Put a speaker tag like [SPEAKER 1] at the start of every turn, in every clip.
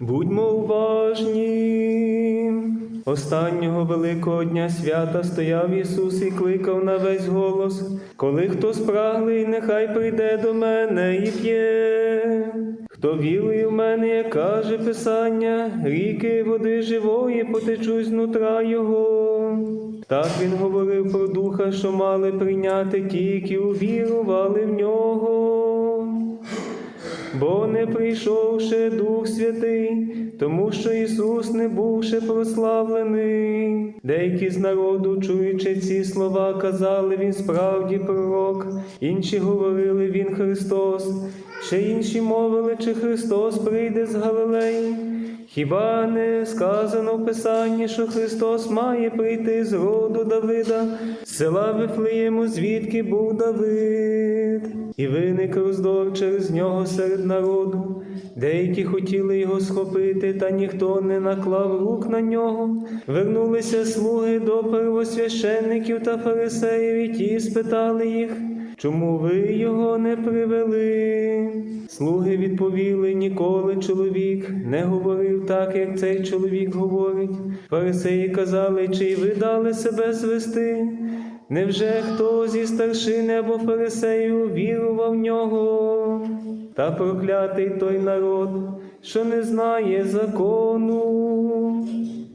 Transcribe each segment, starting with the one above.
[SPEAKER 1] Будьмо уважні. Останнього великого дня свята стояв Ісус і кликав на весь голос. Коли хто спраглий, нехай прийде до мене і п'є. Хто вірує в мене, як каже Писання, ріки води живої потечуть з нутра Його. Так він говорив про духа, що мали прийняти ті, які увірували в нього. Бо не прийшов ще Дух Святий, тому що Ісус не був ще прославлений. Деякі з народу, чуючи ці слова, казали Він справді пророк, інші говорили Він Христос, ще інші мовили, чи Христос прийде з Галилеї. Хіба не сказано в Писанні, що Христос має прийти з роду Давида, села Вифлеєму, звідки був Давид, і виник роздор через нього серед народу. Деякі хотіли його схопити, та ніхто не наклав рук на нього. Вернулися слуги до первосвященників та фарисеїв, і ті спитали їх. Чому ви його не привели? Слуги відповіли, ніколи чоловік не говорив так, як цей чоловік говорить. Фарисеї казали, чи ви дали себе звести? Невже хто зі старшини або фарисеїв вірував в нього? Та проклятий той народ, що не знає закону.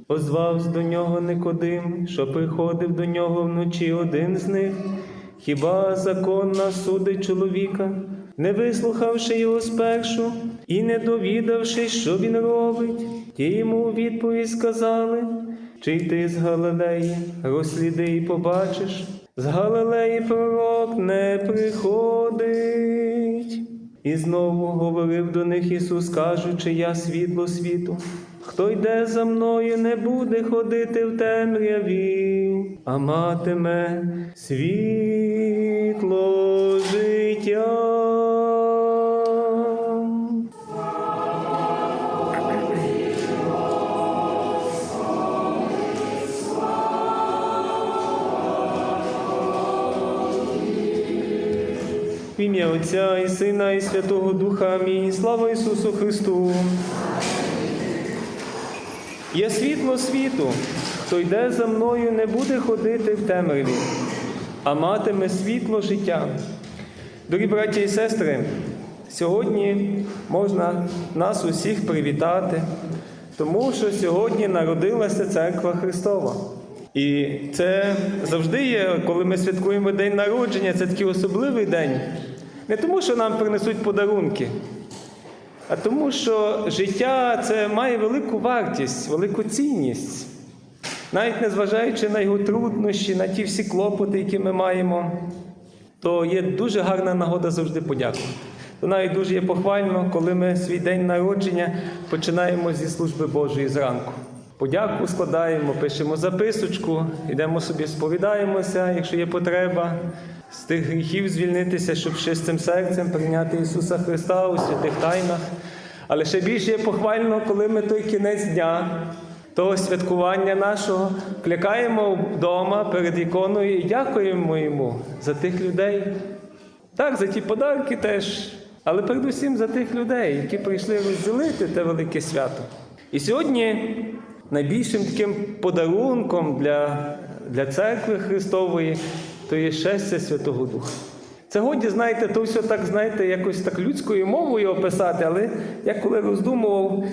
[SPEAKER 1] Озвався до нього Никодим, що приходив до нього вночі один з них. Хіба закон нас судить чоловіка, не вислухавши його спершу і не довідавшись, що він робить, ті йому у відповідь сказали, чи й ти з Галилеї, розсліди і побачиш, з Галилеї пророк не приходить. І знову говорив до них Ісус, кажучи, я світло світу. Хто йде за мною, не буде ходити в темряві, а матиме світло життя. В ім'я Отця і Сина, і Святого Духа. Амінь. Слава Ісусу Христу. Є світло світу, хто йде за мною, не буде ходити в темряві, а матиме світло життя. Дорогі браті і сестри, сьогодні можна нас усіх привітати, тому що сьогодні народилася Церква Христова. І це завжди є, коли ми святкуємо день народження, це такий особливий день. Не тому, що нам принесуть подарунки, а тому, що життя це має велику вартість, велику цінність. Навіть незважаючи на його труднощі, на ті всі клопоти, які ми маємо, то є дуже гарна нагода завжди подякувати. То навіть дуже є похвально, коли ми свій день народження починаємо зі служби Божої зранку. Подяку складаємо, пишемо записочку, йдемо собі, сповідаємося, якщо є потреба, з тих гріхів звільнитися, щоб чистим серцем прийняти Ісуса Христа у святих тайнах. Але ще більше є похвально, коли ми той кінець дня, того святкування нашого, клякаємо вдома перед іконою і дякуємо йому за тих людей. Так, за ті подарки теж, але передусім за тих людей, які прийшли розділити те велике свято. І сьогодні найбільшим таким подарунком для, для церкви Христової то є щастя Святого Духа. Це годі, знаєте, то все так, знаєте, якось так людською мовою описати, але я коли роздумував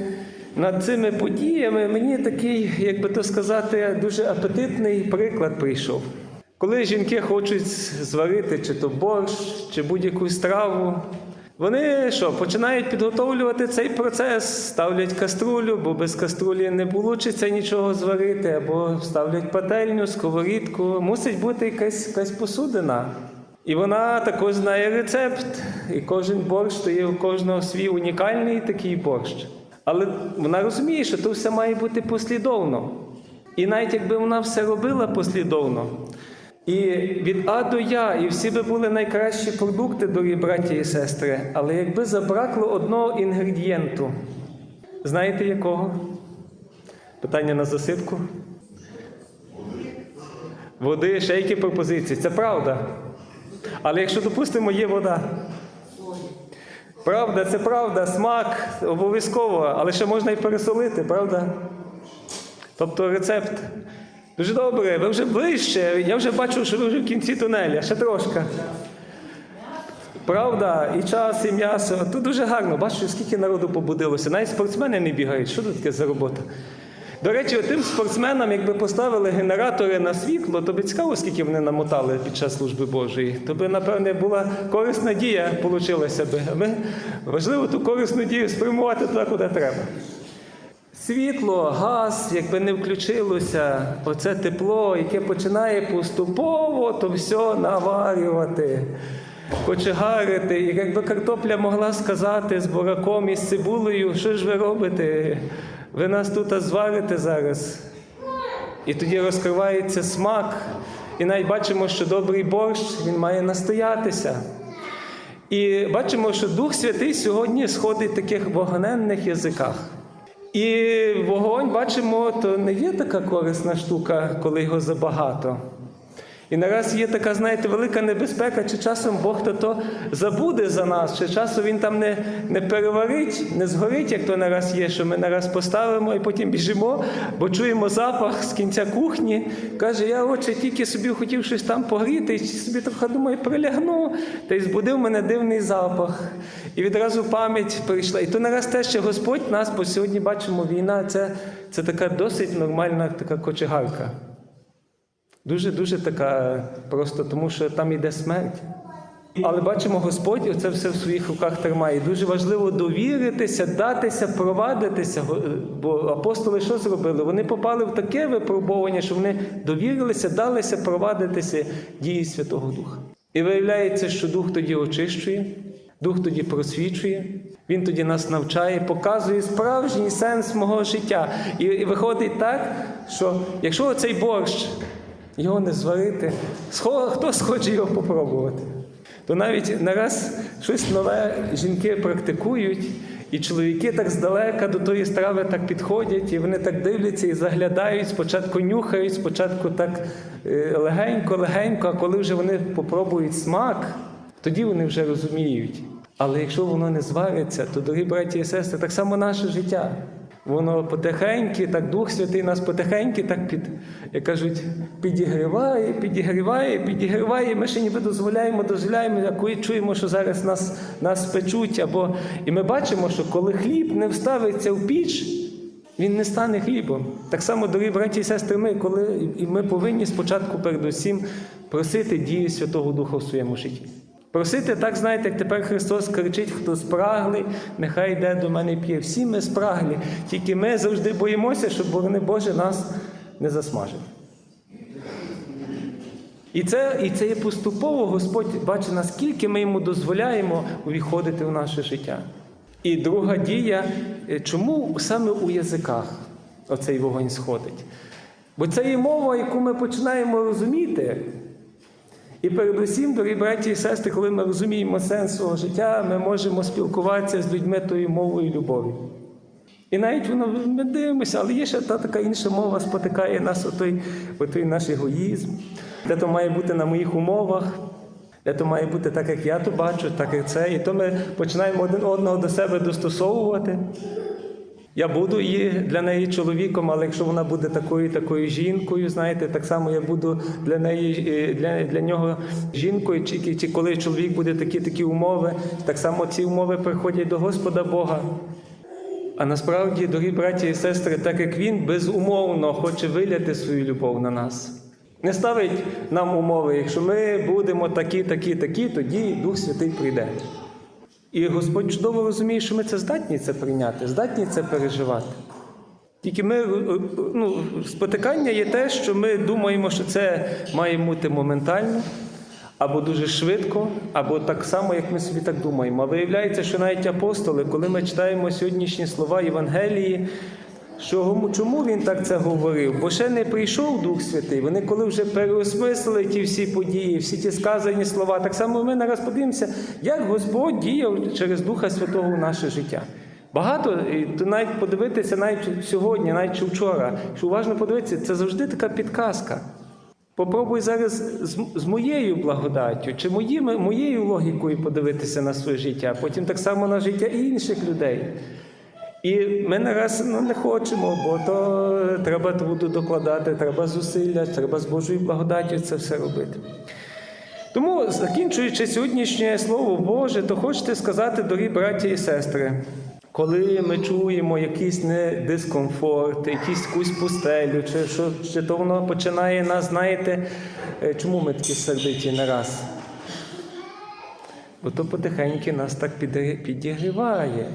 [SPEAKER 1] над цими подіями, мені такий, як би то сказати, дуже апетитний приклад прийшов. Коли жінки хочуть зварити чи то борщ, чи будь-яку страву, вони що, починають підготовлювати цей процес, ставлять каструлю, бо без каструлі не вийде нічого зварити, або ставлять пательню, сковорідку. Мусить бути якась, якась посудина. І вона також знає рецепт. І кожен борщ то є у кожного свій унікальний такий борщ. Але вона розуміє, що то все має бути послідовно. І навіть якби вона все робила послідовно, і від А до Я, і всі би були найкращі продукти, дорогі браті і сестри, але якби забракло одного інгредієнту, знаєте якого? Питання на засипку? Води, ще які пропозиції. Це правда. Але якщо, допустимо, є вода, Правда, це правда, смак обов'язково, але ще можна і пересолити, правда? Тобто рецепт. Дуже добре, ви вже ближче. Я вже бачу, що ви вже в кінці тунеля, ще трошки. Правда, і час, і м'ясо. Тут дуже гарно. Бачу, скільки народу побудилося. Навіть спортсмени не бігають. Що тут таке за робота? До речі, тим спортсменам, якби поставили генератори на світло, то би цікаво, скільки вони намотали під час служби Божої. То би, напевне, була корисна дія, получилася би. Ми важливо ту корисну дію спрямувати туди, куди треба. Світло, газ, якби не включилося, оце тепло, яке починає поступово то все наварювати, кочегарити. І якби картопля могла сказати з бураком і з цибулею, що ж ви робите? Ви нас тут зварите зараз. І тоді розкривається смак. І навіть бачимо, що добрий борщ він має настоятися. І бачимо, що Дух Святий сьогодні сходить в таких вогненних язиках. І вогонь, бачимо, то не є така корисна штука, коли його забагато. І нараз є така, знаєте, велика небезпека, чи часом Бог то, забуде за нас, чи часом Він там не, не переварить, не згорить, як то нараз є, що ми нараз поставимо і потім біжимо, бо чуємо запах з кінця кухні. Каже, я отче тільки собі хотів щось там погріти, і собі трохи думаю, прилягну, та й збудив мене дивний запах. І відразу пам'ять прийшла. І то нараз те, що Господь нас, бо сьогодні бачимо, війна це, це така досить нормальна така кочегарка. Дуже-дуже така просто, тому що там йде смерть. Але бачимо, Господь оце все в своїх руках тримає. Дуже важливо довіритися, датися, провадитися. Бо апостоли що зробили? Вони попали в таке випробування, що вони довірилися, далися провадитися дії Святого Духа. І виявляється, що Дух тоді очищує, Дух тоді просвічує, Він тоді нас навчає, показує справжній сенс мого життя. І, виходить так, що якщо оцей борщ його не зварити, схо- хто схоче його попробувати? То навіть нараз щось нове жінки практикують, і чоловіки так здалека до тої страви так підходять, і вони так дивляться і заглядають, спочатку нюхають, спочатку так легенько-легенько, а коли вже вони попробують смак, тоді вони вже розуміють. Але якщо воно не звариться, то, дорогі браті і сестри, так само наше життя. Воно потихеньки, так Дух Святий нас потихеньки так під, як кажуть, підігріває, підігріває, підігріває. Ми ще ніби дозволяємо, дозволяємо, коли чуємо, що зараз нас, нас печуть. Або... І ми бачимо, що коли хліб не вставиться в піч, він не стане хлібом. Так само, дорогі браті і сестри, ми, коли, і ми повинні спочатку передусім просити дії Святого Духа в своєму житті. Просити так, знаєте, як тепер Христос кричить, хто спраглий, нехай йде до мене п'є. Всі ми спраглі, тільки ми завжди боїмося, щоб борони Боже нас не засмажив. І це, і це є поступово Господь бачить, наскільки ми йому дозволяємо увіходити в наше життя. І друга дія, е, чому саме у язиках оцей вогонь сходить? Бо це є мова, яку ми починаємо розуміти. І передусім, дорогі браті і сестри, коли ми розуміємо сенс свого життя, ми можемо спілкуватися з людьми тою мовою любові. І навіть воно ми дивимося, але є ще та така інша мова, спотикає нас отой, отой наш егоїзм, де то має бути на моїх умовах, де то має бути так, як я то бачу, так як це. І то ми починаємо один одного до себе достосовувати. Я буду її для неї чоловіком, але якщо вона буде такою такою жінкою, знаєте, так само я буду для неї е, для, для нього жінкою, чи, чи коли чоловік буде такі такі умови, так само ці умови приходять до Господа Бога. А насправді, дорогі браті і сестри, так як він безумовно хоче виляти свою любов на нас. Не ставить нам умови, якщо ми будемо такі, такі, такі, тоді Дух Святий прийде. І Господь чудово розуміє, що ми це здатні це прийняти, здатні це переживати. Тільки ми, е, е, ну, спотикання є те, що ми думаємо, що це має бути моментально, або дуже швидко, або так само, як ми собі так думаємо. А виявляється, що навіть апостоли, коли ми читаємо сьогоднішні слова Євангелії, що чому він так це говорив? Бо ще не прийшов Дух Святий. Вони коли вже переосмислили ті всі події, всі ті сказані слова, так само ми нараз подивимося, як Господь діяв через Духа Святого в наше життя. Багато, то навіть подивитися, навіть сьогодні, навіть вчора, якщо уважно подивитися, це завжди така підказка. Попробуй зараз з, з моєю благодаттю чи моїми, моєю логікою подивитися на своє життя, потім так само на життя інших людей. І ми нараз ну, не хочемо, бо то треба труду докладати, треба зусилля, треба з Божою благодаттю це все робити. Тому, закінчуючи сьогоднішнє Слово Боже, то хочете сказати, дорогі браті і сестри, коли ми чуємо якийсь дискомфорт, якийсь якусь пустелю, чи, що, чи то воно починає нас, знаєте, е, чому ми такі сердиті не раз? Бо то потихеньки нас так підігріває.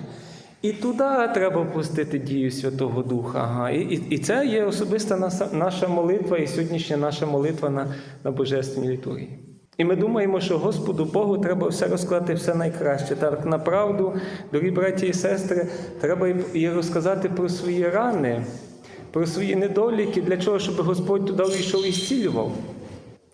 [SPEAKER 1] І туди треба пустити дію Святого Духа. Ага. І, і, і це є особиста наша, молитва, і сьогоднішня наша молитва на, на Божественній літургії. І ми думаємо, що Господу Богу треба все розказати, все найкраще. Так направду, дорогі браті і сестри, треба і- розказати про свої рани, про свої недоліки, для чого, щоб Господь туди війшов і зцілював.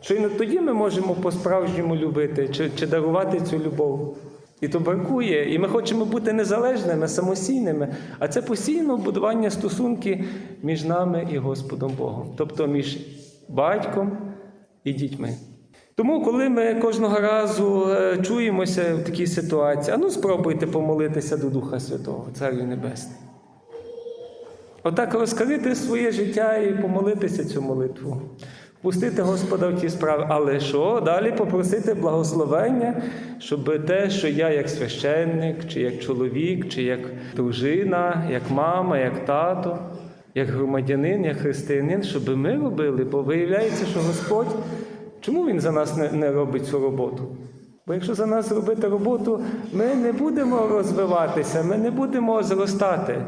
[SPEAKER 1] Що і тоді ми можемо по-справжньому любити чи, чи дарувати цю любов. І то бракує. І ми хочемо бути незалежними, самостійними. А це постійно будування стосунки між нами і Господом Богом, тобто між батьком і дітьми. Тому, коли ми кожного разу е, чуємося в такій ситуації, а ну спробуйте помолитися до Духа Святого, Царю Небесний. Отак розкрити своє життя і помолитися цю молитву. Пустити Господа в ті справи. Але що? Далі попросити благословення, щоб те, що я як священник, чи як чоловік, чи як дружина, як мама, як тато, як громадянин, як християнин, щоб ми робили, бо виявляється, що Господь, чому Він за нас не, не робить цю роботу? Бо якщо за нас робити роботу, ми не будемо розвиватися, ми не будемо зростати.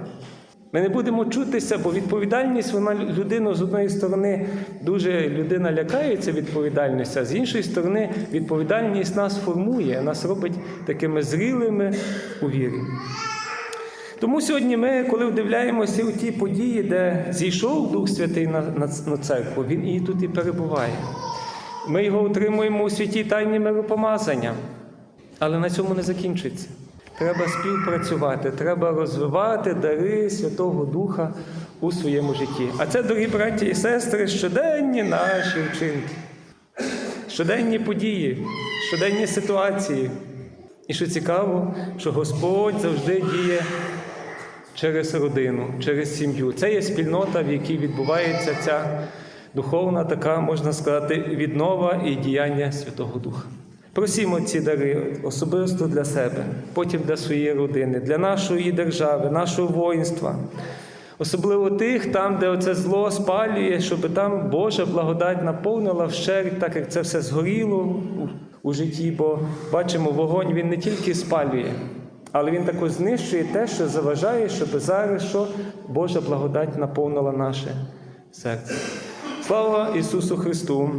[SPEAKER 1] Ми не будемо чутися, бо відповідальність вона людину з одної сторони дуже людина лякається відповідальності, а з іншої сторони, відповідальність нас формує, нас робить такими зрілими у вірі. Тому сьогодні ми, коли вдивляємося у ті події, де зійшов Дух Святий на, на, на церкву, він і тут і перебуває. Ми його отримуємо у святій тайні миропомазання. Але на цьому не закінчиться. Треба співпрацювати, треба розвивати дари Святого Духа у своєму житті. А це, дорогі браті і сестри, щоденні наші вчинки, щоденні події, щоденні ситуації. І що цікаво, що Господь завжди діє через родину, через сім'ю. Це є спільнота, в якій відбувається ця духовна, така, можна сказати, віднова і діяння Святого Духа. Просімо ці дари особисто для себе, потім для своєї родини, для нашої держави, нашого воїнства. Особливо тих, там, де оце зло спалює, щоб там Божа благодать наповнила вщерть, так як це все згоріло у, житті, бо бачимо, вогонь він не тільки спалює, але він також знищує те, що заважає, щоб зараз що Божа благодать наповнила наше серце. Слава Ісусу Христу!